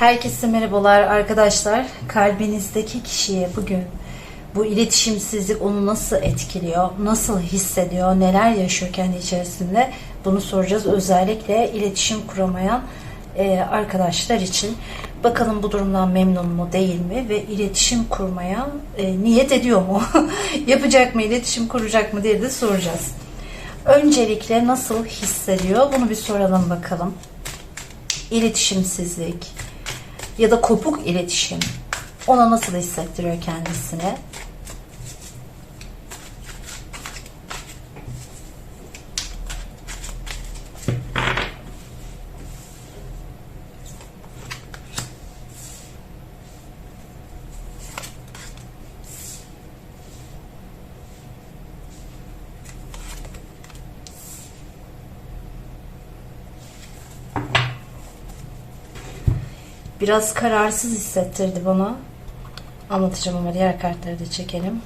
Herkese merhabalar arkadaşlar. Kalbinizdeki kişiye bugün bu iletişimsizlik onu nasıl etkiliyor, nasıl hissediyor, neler yaşıyor kendi içerisinde bunu soracağız. Özellikle iletişim kuramayan e, arkadaşlar için. Bakalım bu durumdan memnun mu değil mi ve iletişim kurmaya e, niyet ediyor mu? Yapacak mı, iletişim kuracak mı diye de soracağız. Öncelikle nasıl hissediyor bunu bir soralım bakalım. İletişimsizlik, ya da kopuk iletişim ona nasıl hissettiriyor kendisine? Biraz kararsız hissettirdi bana. Anlatacağım ama diğer kartları da çekelim.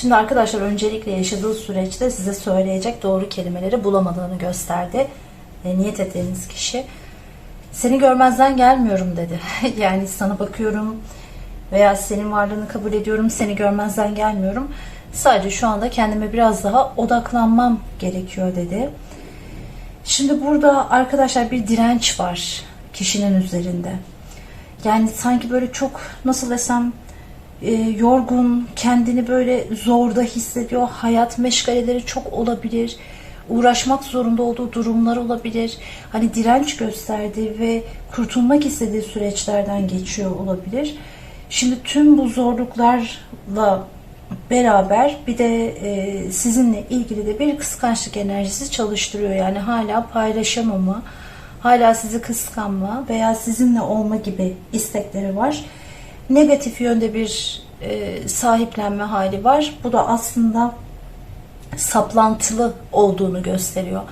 Şimdi arkadaşlar öncelikle yaşadığı süreçte size söyleyecek doğru kelimeleri bulamadığını gösterdi. E, niyet ettiğiniz kişi. Seni görmezden gelmiyorum dedi. yani sana bakıyorum veya senin varlığını kabul ediyorum. Seni görmezden gelmiyorum. Sadece şu anda kendime biraz daha odaklanmam gerekiyor dedi. Şimdi burada arkadaşlar bir direnç var kişinin üzerinde. Yani sanki böyle çok nasıl desem e, yorgun, kendini böyle zorda hissediyor. Hayat meşgaleleri çok olabilir. Uğraşmak zorunda olduğu durumlar olabilir. Hani direnç gösterdiği ve kurtulmak istediği süreçlerden geçiyor olabilir. Şimdi tüm bu zorluklarla beraber bir de e, sizinle ilgili de bir kıskançlık enerjisi çalıştırıyor. Yani hala paylaşamama, hala sizi kıskanma veya sizinle olma gibi istekleri var negatif yönde bir e, sahiplenme hali var. Bu da aslında saplantılı olduğunu gösteriyor.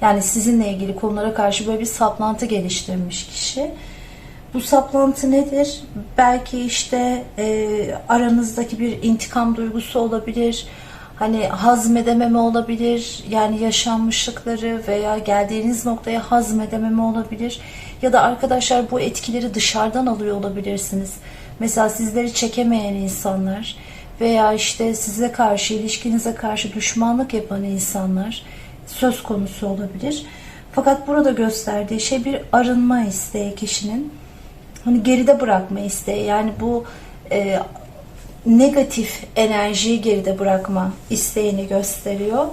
Yani sizinle ilgili konulara karşı böyle bir saplantı geliştirmiş kişi. Bu saplantı nedir? Belki işte e, aranızdaki bir intikam duygusu olabilir. Hani hazmedememe olabilir. Yani yaşanmışlıkları veya geldiğiniz noktaya hazmedememe olabilir. Ya da arkadaşlar bu etkileri dışarıdan alıyor olabilirsiniz. Mesela sizleri çekemeyen insanlar veya işte size karşı, ilişkinize karşı düşmanlık yapan insanlar söz konusu olabilir. Fakat burada gösterdiği şey bir arınma isteği kişinin. Hani geride bırakma isteği. Yani bu e, negatif enerjiyi geride bırakma isteğini gösteriyor.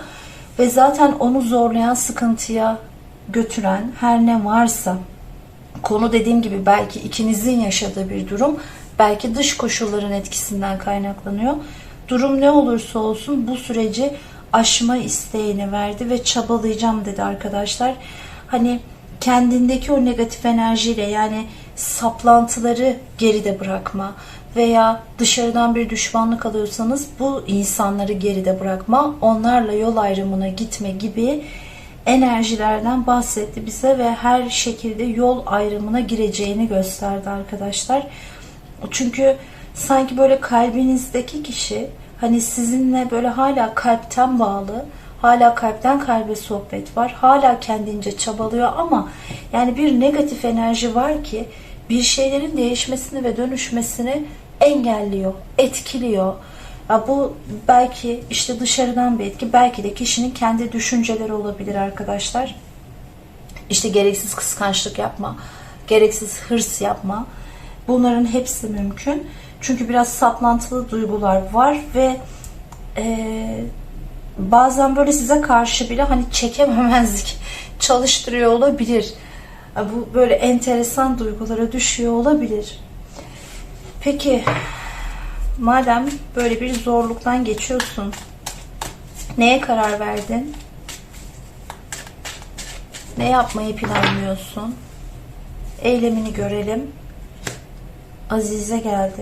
Ve zaten onu zorlayan, sıkıntıya götüren her ne varsa konu dediğim gibi belki ikinizin yaşadığı bir durum belki dış koşulların etkisinden kaynaklanıyor. Durum ne olursa olsun bu süreci aşma isteğini verdi ve çabalayacağım dedi arkadaşlar. Hani kendindeki o negatif enerjiyle yani saplantıları geride bırakma veya dışarıdan bir düşmanlık alıyorsanız bu insanları geride bırakma, onlarla yol ayrımına gitme gibi enerjilerden bahsetti bize ve her şekilde yol ayrımına gireceğini gösterdi arkadaşlar. Çünkü sanki böyle kalbinizdeki kişi hani sizinle böyle hala kalpten bağlı, hala kalpten kalbe sohbet var, hala kendince çabalıyor ama yani bir negatif enerji var ki bir şeylerin değişmesini ve dönüşmesini engelliyor, etkiliyor. Ya bu belki işte dışarıdan bir etki, belki de kişinin kendi düşünceleri olabilir arkadaşlar. İşte gereksiz kıskançlık yapma, gereksiz hırs yapma. Bunların hepsi mümkün. Çünkü biraz saplantılı duygular var ve e, bazen böyle size karşı bile hani çekememezlik çalıştırıyor olabilir. Bu böyle enteresan duygulara düşüyor olabilir. Peki madem böyle bir zorluktan geçiyorsun neye karar verdin? Ne yapmayı planlıyorsun? Eylemini görelim. Azize geldi.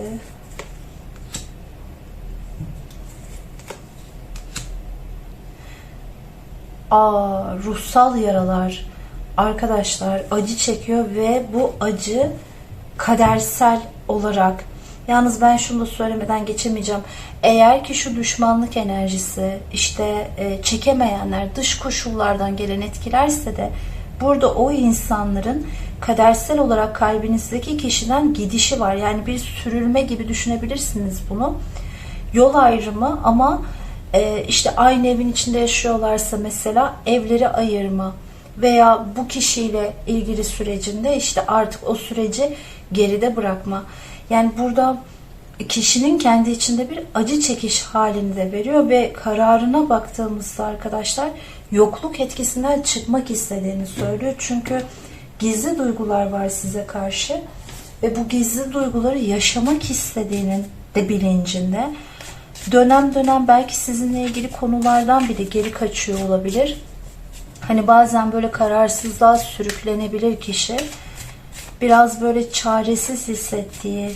Aa, ruhsal yaralar. Arkadaşlar acı çekiyor ve bu acı kadersel olarak Yalnız ben şunu da söylemeden geçemeyeceğim. Eğer ki şu düşmanlık enerjisi işte e, çekemeyenler dış koşullardan gelen etkilerse de burada o insanların kadersel olarak kalbinizdeki kişiden gidişi var. Yani bir sürülme gibi düşünebilirsiniz bunu. Yol ayrımı ama e, işte aynı evin içinde yaşıyorlarsa mesela evleri ayırma veya bu kişiyle ilgili sürecinde işte artık o süreci geride bırakma. Yani burada kişinin kendi içinde bir acı çekiş halini de veriyor ve kararına baktığımızda arkadaşlar yokluk etkisinden çıkmak istediğini söylüyor. Çünkü gizli duygular var size karşı ve bu gizli duyguları yaşamak istediğinin de bilincinde. Dönem dönem belki sizinle ilgili konulardan bile geri kaçıyor olabilir. Hani bazen böyle kararsızlığa sürüklenebilir kişi biraz böyle çaresiz hissettiği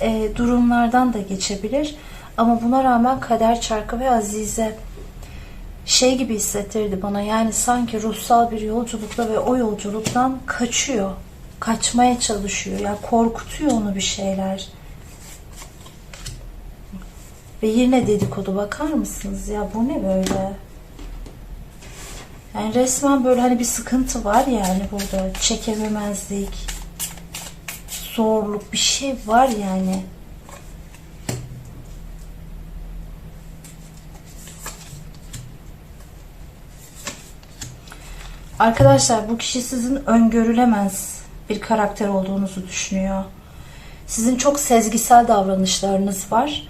e, durumlardan da geçebilir. Ama buna rağmen kader çarkı ve azize şey gibi hissettirdi bana yani sanki ruhsal bir yolculukta ve o yolculuktan kaçıyor. Kaçmaya çalışıyor. Yani korkutuyor onu bir şeyler. Ve yine dedikodu bakar mısınız ya bu ne böyle? Yani resmen böyle hani bir sıkıntı var yani burada. Çekememezlik, zorluk bir şey var yani. Arkadaşlar bu kişi sizin öngörülemez bir karakter olduğunuzu düşünüyor. Sizin çok sezgisel davranışlarınız var.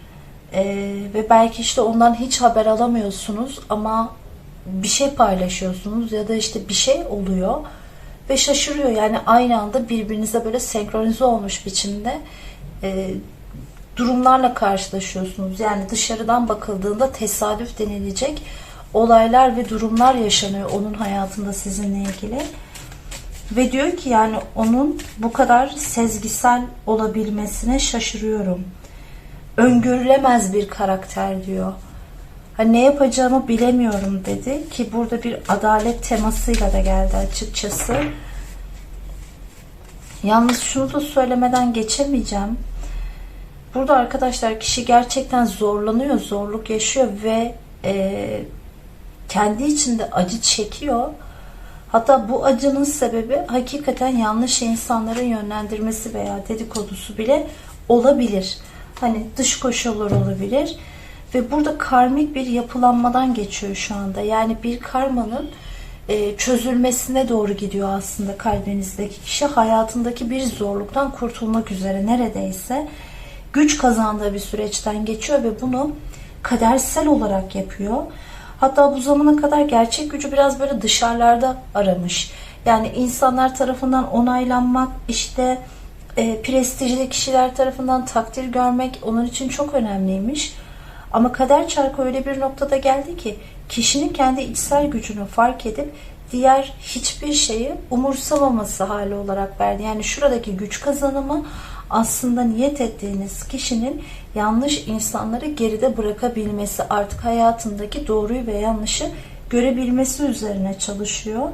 Ee, ve belki işte ondan hiç haber alamıyorsunuz ama bir şey paylaşıyorsunuz ya da işte bir şey oluyor ve şaşırıyor. Yani aynı anda birbirinize böyle senkronize olmuş biçimde e, durumlarla karşılaşıyorsunuz. Yani dışarıdan bakıldığında tesadüf denilecek olaylar ve durumlar yaşanıyor onun hayatında sizinle ilgili. Ve diyor ki yani onun bu kadar sezgisel olabilmesine şaşırıyorum. Öngörülemez bir karakter diyor. Hani ne yapacağımı bilemiyorum dedi ki burada bir adalet temasıyla da geldi açıkçası. Yalnız şunu da söylemeden geçemeyeceğim. Burada arkadaşlar kişi gerçekten zorlanıyor, zorluk yaşıyor ve e, kendi içinde acı çekiyor. Hatta bu acının sebebi hakikaten yanlış insanların yönlendirmesi veya dedikodusu bile olabilir. Hani dış koşullar olabilir ve burada karmik bir yapılanmadan geçiyor şu anda. Yani bir karmanın e, çözülmesine doğru gidiyor aslında kalbinizdeki kişi. Hayatındaki bir zorluktan kurtulmak üzere neredeyse güç kazandığı bir süreçten geçiyor ve bunu kadersel olarak yapıyor. Hatta bu zamana kadar gerçek gücü biraz böyle dışarılarda aramış. Yani insanlar tarafından onaylanmak, işte e, prestijli kişiler tarafından takdir görmek onun için çok önemliymiş. Ama kader çarkı öyle bir noktada geldi ki kişinin kendi içsel gücünü fark edip diğer hiçbir şeyi umursamaması hali olarak verdi. Yani şuradaki güç kazanımı aslında niyet ettiğiniz kişinin yanlış insanları geride bırakabilmesi, artık hayatındaki doğruyu ve yanlışı görebilmesi üzerine çalışıyor.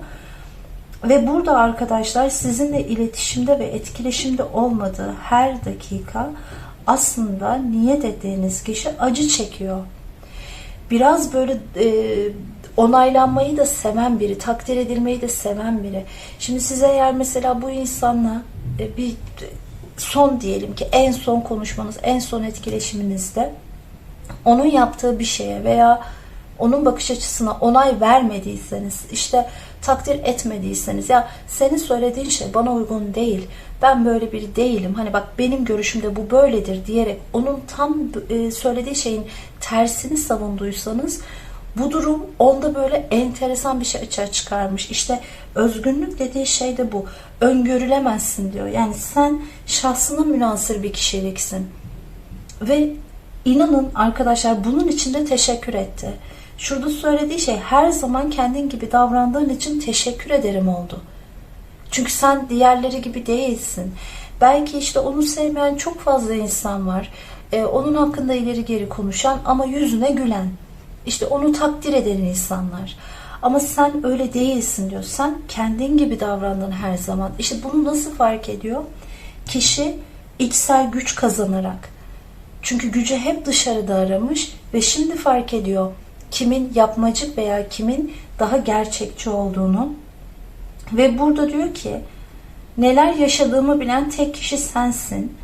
Ve burada arkadaşlar sizinle iletişimde ve etkileşimde olmadığı her dakika aslında niyet ettiğiniz kişi acı çekiyor. Biraz böyle e, onaylanmayı da seven biri, takdir edilmeyi de seven biri. Şimdi size eğer mesela bu insanla e, bir son diyelim ki en son konuşmanız, en son etkileşiminizde onun yaptığı bir şeye veya onun bakış açısına onay vermediyseniz, işte takdir etmediyseniz ya senin söylediğin şey bana uygun değil. Ben böyle biri değilim. Hani bak benim görüşümde bu böyledir diyerek onun tam e, söylediği şeyin tersini savunduysanız bu durum onda böyle enteresan bir şey açığa çıkarmış. İşte özgünlük dediği şey de bu. Öngörülemezsin diyor. Yani sen şahsına münasır bir kişiliksin. Ve inanın arkadaşlar bunun için de teşekkür etti. Şurada söylediği şey her zaman kendin gibi davrandığın için teşekkür ederim oldu. Çünkü sen diğerleri gibi değilsin. Belki işte onu sevmeyen çok fazla insan var. Ee, onun hakkında ileri geri konuşan ama yüzüne gülen. İşte onu takdir eden insanlar. Ama sen öyle değilsin diyor. Sen kendin gibi davrandın her zaman. İşte bunu nasıl fark ediyor? Kişi içsel güç kazanarak. Çünkü gücü hep dışarıda aramış ve şimdi fark ediyor kimin yapmacık veya kimin daha gerçekçi olduğunu. Ve burada diyor ki neler yaşadığımı bilen tek kişi sensin.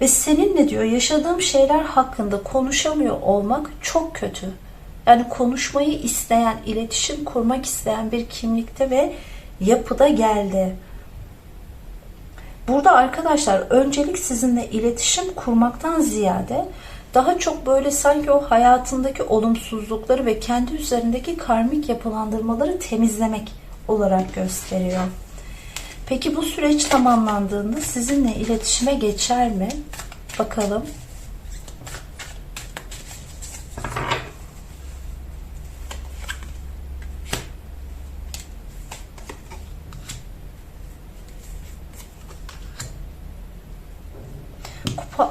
Ve seninle diyor yaşadığım şeyler hakkında konuşamıyor olmak çok kötü. Yani konuşmayı isteyen, iletişim kurmak isteyen bir kimlikte ve yapıda geldi. Burada arkadaşlar öncelik sizinle iletişim kurmaktan ziyade daha çok böyle sanki o hayatındaki olumsuzlukları ve kendi üzerindeki karmik yapılandırmaları temizlemek olarak gösteriyor. Peki bu süreç tamamlandığında sizinle iletişime geçer mi? Bakalım.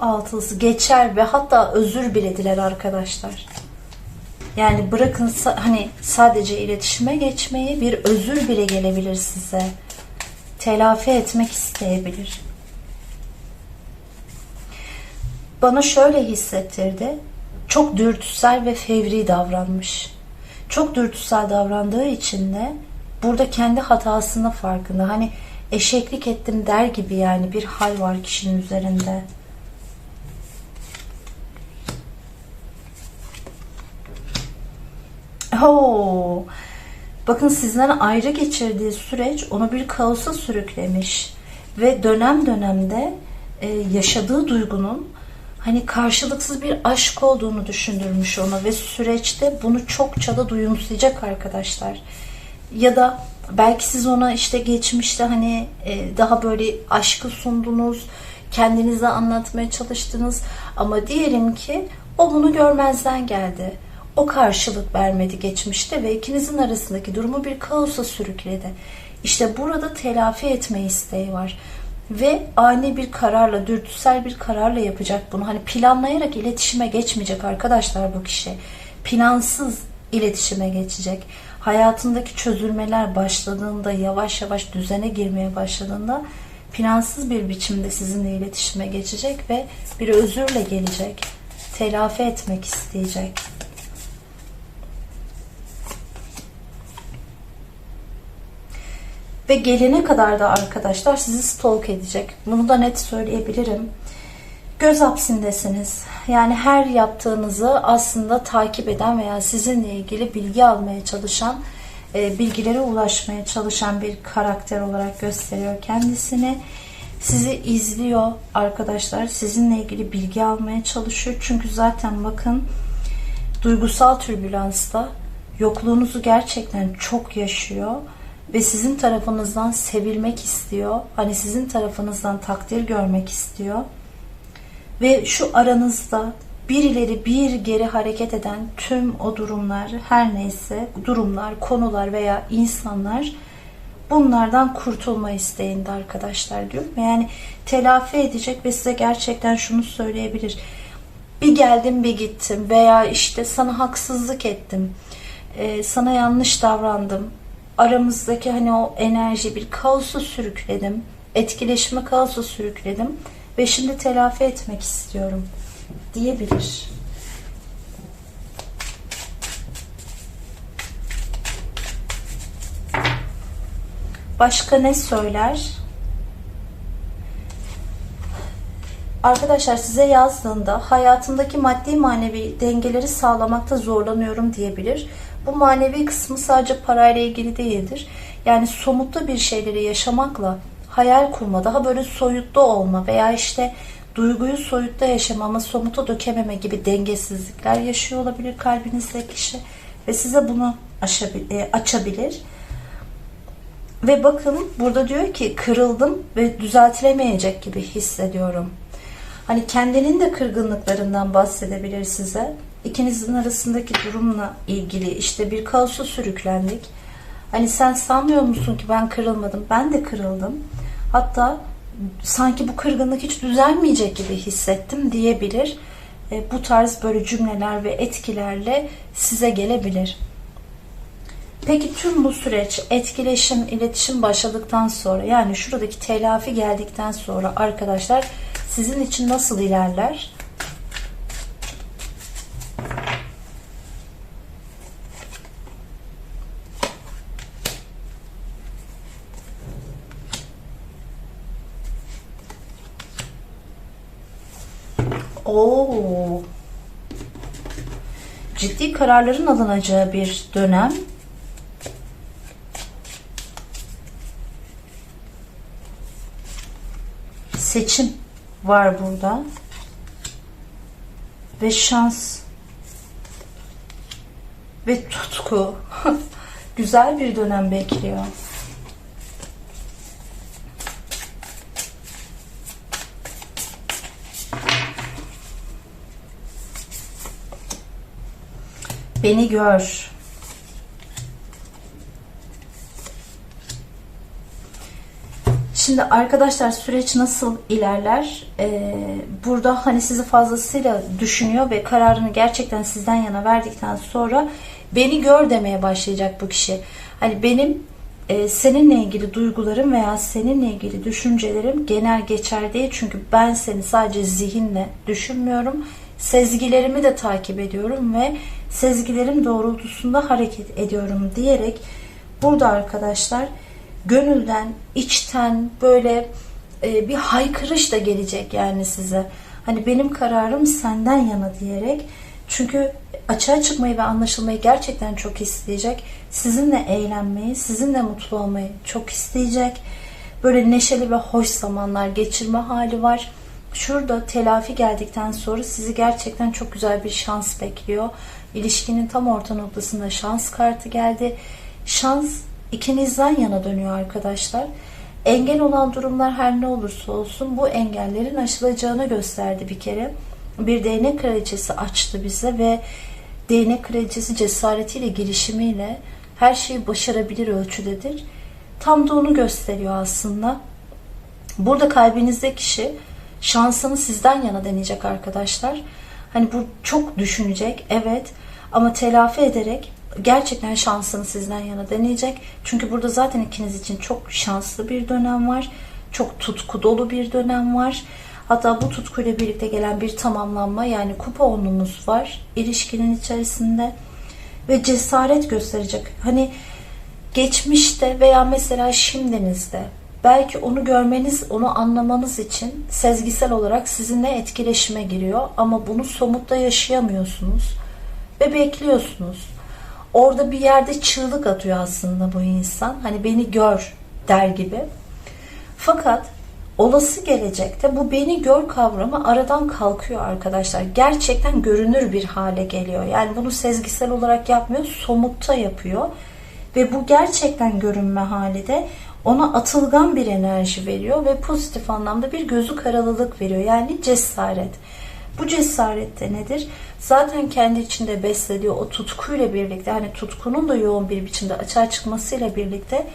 Altısı geçer ve hatta özür bile diler arkadaşlar. Yani bırakın hani sadece iletişime geçmeyi bir özür bile gelebilir size. Telafi etmek isteyebilir. Bana şöyle hissettirdi. Çok dürtüsel ve fevri davranmış. Çok dürtüsel davrandığı için de burada kendi hatasının farkında. Hani eşeklik ettim der gibi yani bir hal var kişinin üzerinde. Oo. Bakın sizden ayrı geçirdiği süreç onu bir kaosa sürüklemiş ve dönem dönemde e, yaşadığı duygunun hani karşılıksız bir aşk olduğunu düşündürmüş ona ve süreçte bunu çokça da duyumsayacak arkadaşlar. Ya da belki siz ona işte geçmişte hani e, daha böyle aşkı sundunuz, kendinize anlatmaya çalıştınız ama diyelim ki o bunu görmezden geldi o karşılık vermedi geçmişte ve ikinizin arasındaki durumu bir kaosa sürükledi. İşte burada telafi etme isteği var. Ve ani bir kararla, dürtüsel bir kararla yapacak bunu. Hani planlayarak iletişime geçmeyecek arkadaşlar bu kişi. Plansız iletişime geçecek. Hayatındaki çözülmeler başladığında, yavaş yavaş düzene girmeye başladığında plansız bir biçimde sizinle iletişime geçecek ve bir özürle gelecek. Telafi etmek isteyecek. Ve gelene kadar da arkadaşlar sizi stalk edecek. Bunu da net söyleyebilirim. Göz hapsindesiniz. Yani her yaptığınızı aslında takip eden veya sizinle ilgili bilgi almaya çalışan, e, bilgilere ulaşmaya çalışan bir karakter olarak gösteriyor kendisini. Sizi izliyor arkadaşlar. Sizinle ilgili bilgi almaya çalışıyor. Çünkü zaten bakın duygusal türbülansta yokluğunuzu gerçekten çok yaşıyor ve sizin tarafınızdan sevilmek istiyor. Hani sizin tarafınızdan takdir görmek istiyor. Ve şu aranızda bir ileri bir geri hareket eden tüm o durumlar her neyse durumlar, konular veya insanlar bunlardan kurtulma isteğinde arkadaşlar diyorum. Yani telafi edecek ve size gerçekten şunu söyleyebilir. Bir geldim bir gittim veya işte sana haksızlık ettim. Ee, sana yanlış davrandım aramızdaki hani o enerji bir kaosu sürükledim. Etkileşimi kaosu sürükledim. Ve şimdi telafi etmek istiyorum diyebilir. Başka ne söyler? Arkadaşlar size yazdığında hayatımdaki maddi manevi dengeleri sağlamakta zorlanıyorum diyebilir. Bu manevi kısmı sadece parayla ilgili değildir. Yani somutta bir şeyleri yaşamakla hayal kurma, daha böyle soyutlu olma veya işte duyguyu soyutta yaşama ama somuta dökememe gibi dengesizlikler yaşıyor olabilir kalbinizdeki kişi ve size bunu e, açabilir. Ve bakın burada diyor ki kırıldım ve düzeltilemeyecek gibi hissediyorum. Hani kendinin de kırgınlıklarından bahsedebilir size. İkinizin arasındaki durumla ilgili işte bir kaosa sürüklendik. Hani sen sanmıyor musun ki ben kırılmadım? Ben de kırıldım. Hatta sanki bu kırgınlık hiç düzelmeyecek gibi hissettim diyebilir. E, bu tarz böyle cümleler ve etkilerle size gelebilir. Peki tüm bu süreç etkileşim, iletişim başladıktan sonra yani şuradaki telafi geldikten sonra arkadaşlar sizin için nasıl ilerler? Oo. Ciddi kararların alınacağı bir dönem. Seçim var burada. Ve şans. Ve tutku. Güzel bir dönem bekliyor. Beni gör. Şimdi arkadaşlar süreç nasıl ilerler? Ee, burada hani sizi fazlasıyla düşünüyor ve kararını gerçekten sizden yana verdikten sonra beni gör demeye başlayacak bu kişi. Hani benim e, seninle ilgili duygularım veya seninle ilgili düşüncelerim genel geçer değil. Çünkü ben seni sadece zihinle düşünmüyorum. Sezgilerimi de takip ediyorum ve sezgilerim doğrultusunda hareket ediyorum diyerek burada arkadaşlar gönülden, içten böyle e, bir haykırış da gelecek yani size. Hani benim kararım senden yana diyerek. Çünkü açığa çıkmayı ve anlaşılmayı gerçekten çok isteyecek. Sizinle eğlenmeyi, sizinle mutlu olmayı çok isteyecek. Böyle neşeli ve hoş zamanlar geçirme hali var. Şurada telafi geldikten sonra sizi gerçekten çok güzel bir şans bekliyor. İlişkinin tam orta noktasında şans kartı geldi. Şans ikinizden yana dönüyor arkadaşlar. Engel olan durumlar her ne olursa olsun bu engellerin aşılacağını gösterdi bir kere. Bir değnek kraliçesi açtı bize ve değnek kraliçesi cesaretiyle, girişimiyle her şeyi başarabilir ölçüdedir. Tam da onu gösteriyor aslında. Burada kalbinizde kişi şansını sizden yana deneyecek arkadaşlar. Hani bu çok düşünecek evet ama telafi ederek gerçekten şansını sizden yana deneyecek. Çünkü burada zaten ikiniz için çok şanslı bir dönem var. Çok tutku dolu bir dönem var. Hatta bu tutkuyla birlikte gelen bir tamamlanma yani kupa onunuz var ilişkinin içerisinde ve cesaret gösterecek. Hani geçmişte veya mesela şimdinizde belki onu görmeniz, onu anlamanız için sezgisel olarak sizinle etkileşime giriyor ama bunu somutta yaşayamıyorsunuz ve bekliyorsunuz. Orada bir yerde çığlık atıyor aslında bu insan. Hani beni gör der gibi. Fakat olası gelecekte bu beni gör kavramı aradan kalkıyor arkadaşlar. Gerçekten görünür bir hale geliyor. Yani bunu sezgisel olarak yapmıyor, somutta yapıyor. Ve bu gerçekten görünme hali de ona atılgan bir enerji veriyor ve pozitif anlamda bir gözü karalılık veriyor. Yani cesaret. Bu cesaret de nedir? Zaten kendi içinde beslediği o tutkuyla birlikte hani tutkunun da yoğun bir biçimde açığa çıkmasıyla birlikte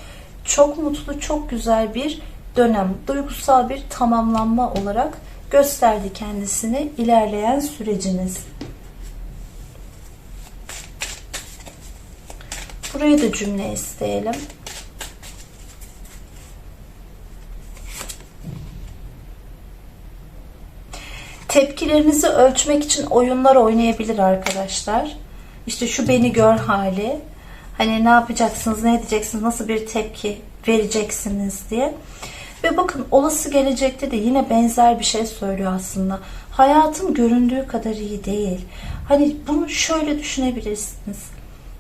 çok mutlu, çok güzel bir dönem, duygusal bir tamamlanma olarak gösterdi kendisini ilerleyen süreciniz. Buraya da cümle isteyelim. Tepkilerinizi ölçmek için oyunlar oynayabilir arkadaşlar. İşte şu beni gör hali. Hani ne yapacaksınız, ne edeceksiniz, nasıl bir tepki vereceksiniz diye. Ve bakın olası gelecekte de yine benzer bir şey söylüyor aslında. Hayatım göründüğü kadar iyi değil. Hani bunu şöyle düşünebilirsiniz.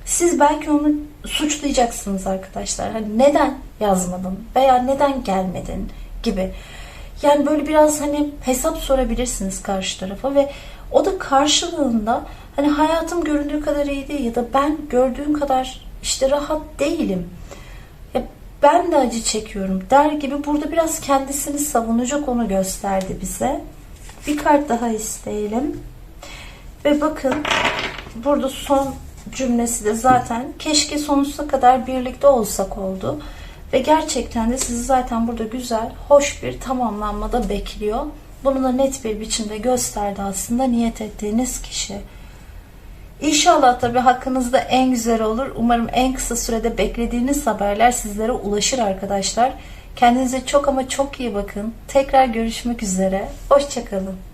Siz belki onu suçlayacaksınız arkadaşlar. Hani neden yazmadın veya neden gelmedin gibi. Yani böyle biraz hani hesap sorabilirsiniz karşı tarafa ve o da karşılığında hani hayatım göründüğü kadar iyi değil ya da ben gördüğüm kadar işte rahat değilim. Ya ben de acı çekiyorum der gibi burada biraz kendisini savunacak onu gösterdi bize. Bir kart daha isteyelim. Ve bakın burada son cümlesi de zaten keşke sonsuza kadar birlikte olsak oldu. Ve gerçekten de sizi zaten burada güzel, hoş bir tamamlanmada bekliyor. Bunu da net bir biçimde gösterdi aslında niyet ettiğiniz kişi. İnşallah tabii hakkınızda en güzel olur. Umarım en kısa sürede beklediğiniz haberler sizlere ulaşır arkadaşlar. Kendinize çok ama çok iyi bakın. Tekrar görüşmek üzere. Hoşçakalın.